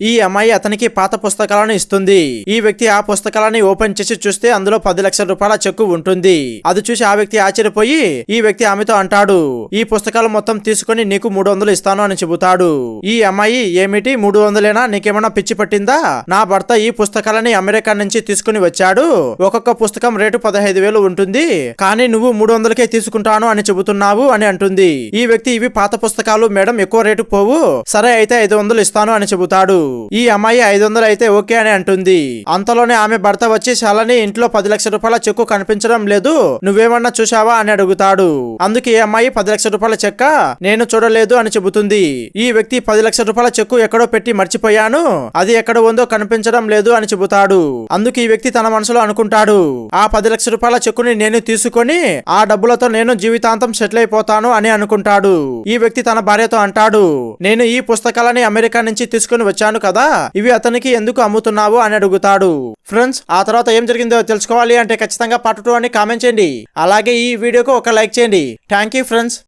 ఈ అమ్మాయి అతనికి పాత పుస్తకాలను ఇస్తుంది. ఈ వ్యక్తి ఆ పుస్తకాలని ఓపెన్ చేసి చూస్తే అందులో పది లక్షల రూపాయల చెక్కు ఉంటుంది. అది చూసి ఆ వ్యక్తి ఆశ్చర్యపోయి ఈ వ్యక్తి ఆమెతో అంటాడు ఈ పుస్తకాలు మొత్తం తీసుకుని నీకు మూడు వందలు ఇస్తాను అని చెబుతాడు. ఈ అమ్మాయి ఏమిటి మూడు వందలేనా? నీకేమైనా పిచ్చి పట్టిందా? నా భర్త ఈ పుస్తకాలని అమెరికా నుంచి తీసుకుని వచ్చాడు. ఒక్కొక్క పుస్తకం రేటు పదహైదు వేలు ఉంటుంది. కానీ నువ్వు మూడు వందలకే తీసుకుంటాను అని చెబుతున్నావు అని అంటుంది. ఈ వ్యక్తి ఇవి పాత పుస్తకాలు మేడం ఎక్కువ రేటు పోవు. సరే అయితే ఐదు వందలు ఇస్తాను అని చెబుతాడు. ఈ అమ్మాయి ఐదు వందలు అయితే ఓకే అని అంటుంది. అంతలోనే ఆమె భర్త వచ్చి శాలని ఇంట్లో పది లక్షల రూపాయల చెక్కు కనిపించడం లేదు. నువ్వేమన్నా చూసావా అని అడుగుతాడు. అందుకే ఈ అమ్మాయి పది లక్షల రూపాయల చెక్క? నేను చూడలేదు అని చెబుతుంది. ఈ వ్యక్తి పది లక్షల రూపాయల చెక్కు ఎక్కడో పెట్టి మర్చిపోయాను. అది ఎక్కడ ఉందో కనిపించడం లేదు అని చెబుతాడు. అందుకు ఈ వ్యక్తి తన మనసులో అనుకుంటాడు. ఆ పది లక్షల రూపాయల చెక్కుని నేను తీసుకొని ఆ డబ్బులతో నేను జీవితాంతం సెటిల్ అయిపోతాను అని అనుకుంటాడు. ఈ వ్యక్తి తన భార్యతో అంటాడు నేను ఈ పుస్తకాలని అమెరికా నుంచి తీసుకుని వచ్చాను కదా? ఇవి అతనికి ఎందుకు అమ్ముతున్నావు అని అడుగుతాడు. ఫ్రెండ్స్ ఆ తర్వాత ఏం జరిగిందో తెలుసుకోవాలి అంటే ఖచ్చితంగా పార్ట్ టూ అని కామెంట్ చేయండి. అలాగే ఈ వీడియోకు ఒక లైక్ చేయండి. Thank you friends.